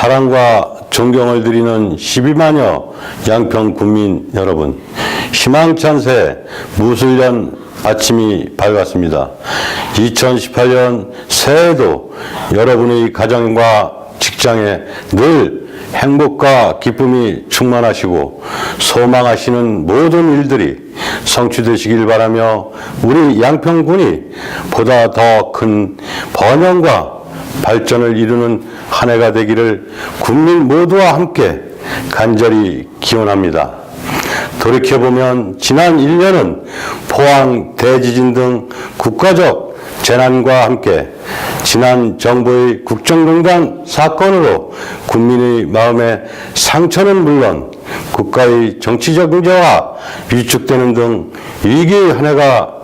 사랑과 존경을 드리는 12만여 양평 국민 여러분, 희망찬 새 무술년 아침이 밝았습니다. 2018년 새해에도 여러분의 가정과 직장에 늘 행복과 기쁨이 충만하시고 소망하시는 모든 일들이 성취되시길 바라며 우리 양평군이 보다 더 큰 번영과 발전을 이루는 한 해가 되기를 국민 모두와 함께 간절히 기원합니다. 돌이켜보면 지난 1년은 포항 대지진 등 국가적 재난과 함께 지난 정부의 국정농단 사건으로 국민의 마음에 상처는 물론 국가의 정치적 의제와 위축되는 등 위기 한 해가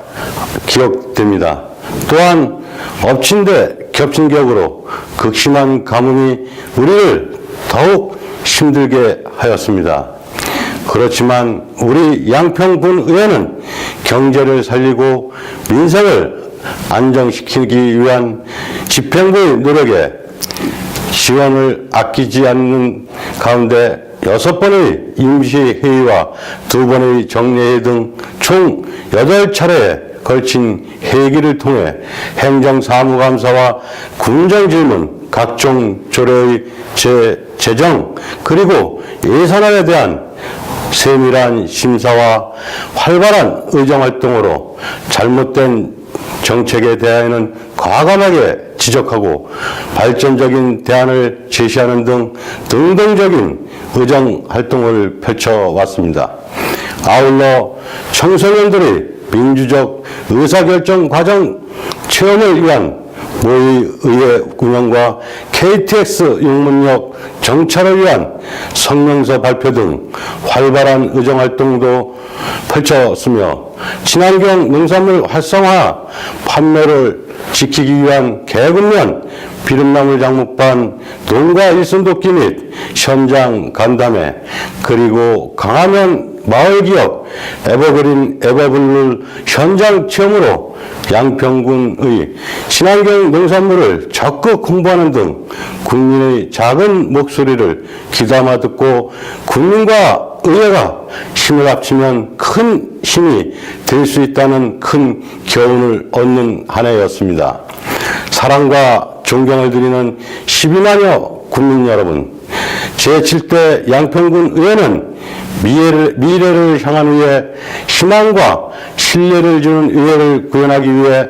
기억됩니다. 또한 엎친 데 겹친 격으로 극심한 가뭄이 우리를 더욱 힘들게 하였습니다. 그렇지만 우리 양평군 의회는 경제를 살리고 민생을 안정시키기 위한 집행부의 노력에 지원을 아끼지 않는 가운데 여섯 번의 임시회의와 두 번의 정례회 등 총 여덟 차례에 걸친 회기를 통해 행정사무감사와 군정질문, 각종 조례의 재, 제정, 그리고 예산안에 대한 세밀한 심사와 활발한 의정활동으로 잘못된 정책에 대해는 과감하게 지적하고 발전적인 대안을 제시하는 등 등등적인 의정 활동을 펼쳐왔습니다. 아울러 청소년들의 민주적 의사결정 과정 체험을 위한 모의 의회 운영과 KTX 용문역 정차를 위한 성명서 발표 등 활발한 의정활동도 펼쳤으며 친환경 농산물 활성화 판매를 지키기 위한 계급면 비름나물 장목반 농가 일손돕기 및 현장 간담회 그리고 강화면 마을기업 에버그린 에버블루 현장 체험으로 양평군의 친환경 농산물을 적극 홍보하는 등 국민의 작은 목소리를 귀담아 듣고 국민과 의회가 힘을 합치면 큰 힘이 될 수 있다는 큰 교훈을 얻는 한 해였습니다. 사랑과 존경을 드리는 12만여 국민 여러분, 제7대 양평군 의회는 미래를, 미래를 향한 의회, 희망과 신뢰를 주는 의회를 구현하기 위해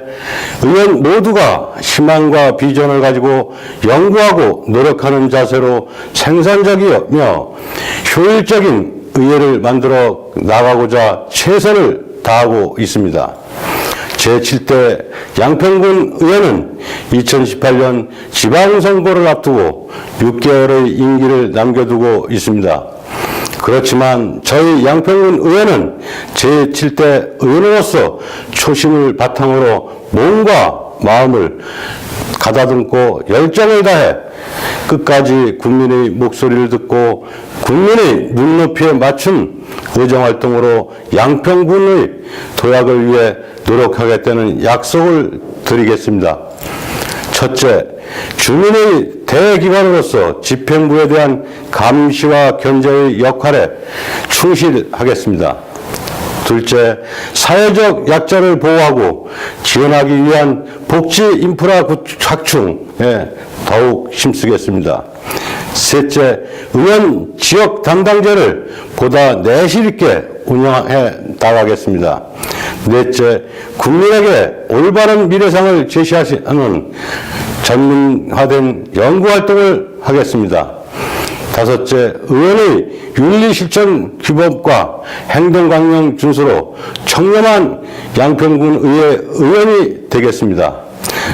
의원 모두가 희망과 비전을 가지고 연구하고 노력하는 자세로 생산적이며 효율적인 의회를 만들어 나가고자 최선을 다하고 있습니다. 제7대 양평군 의회는 2018년 지방선거를 앞두고 6개월의 임기를 남겨두고 있습니다. 그렇지만 저희 양평군 의회는 제7대 의원으로서 초심을 바탕으로 몸과 마음을 가다듬고 열정을 다해 끝까지 국민의 목소리를 듣고 국민의 눈높이에 맞춘 의정활동으로 양평군의 도약을 위해 노력하겠다는 약속을 드리겠습니다. 첫째, 주민의 대기관으로서 집행부에 대한 감시와 견제의 역할에 충실하겠습니다. 둘째, 사회적 약자를 보호하고 지원하기 위한 복지 인프라 확충에 더욱 힘쓰겠습니다. 셋째, 의원 지역 담당제를 보다 내실 있게 운영해 나가겠습니다. 넷째, 국민에게 올바른 미래상을 제시하시는 전문화된 연구활동을 하겠습니다. 다섯째, 의원의 윤리실천 규범과 행동강령 준수로 청렴한 양평군 의회 의원이 되겠습니다.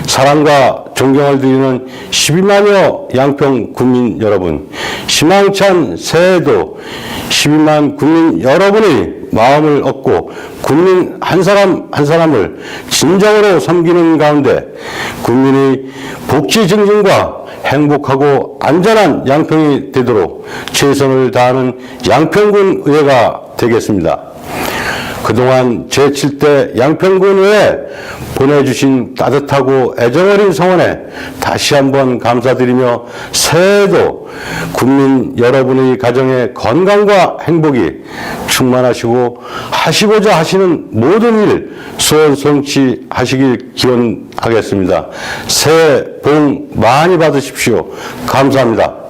사랑과 존경을 드리는 12만여 양평 국민 여러분, 희망찬 새해에도 12만 국민 여러분의 마음을 얻고 국민 한 사람 한 사람을 진정으로 섬기는 가운데 국민의 복지 증진과 행복하고 안전한 양평이 되도록 최선을 다하는 양평군 의회가 되겠습니다. 그동안 제7대 양평군에 보내주신 따뜻하고 애정어린 성원에 다시 한번 감사드리며 새해에도 국민 여러분의 가정의 건강과 행복이 충만하시고 하시고자 하시는 모든 일 소원 성취하시길 기원하겠습니다. 새해 복 많이 받으십시오. 감사합니다.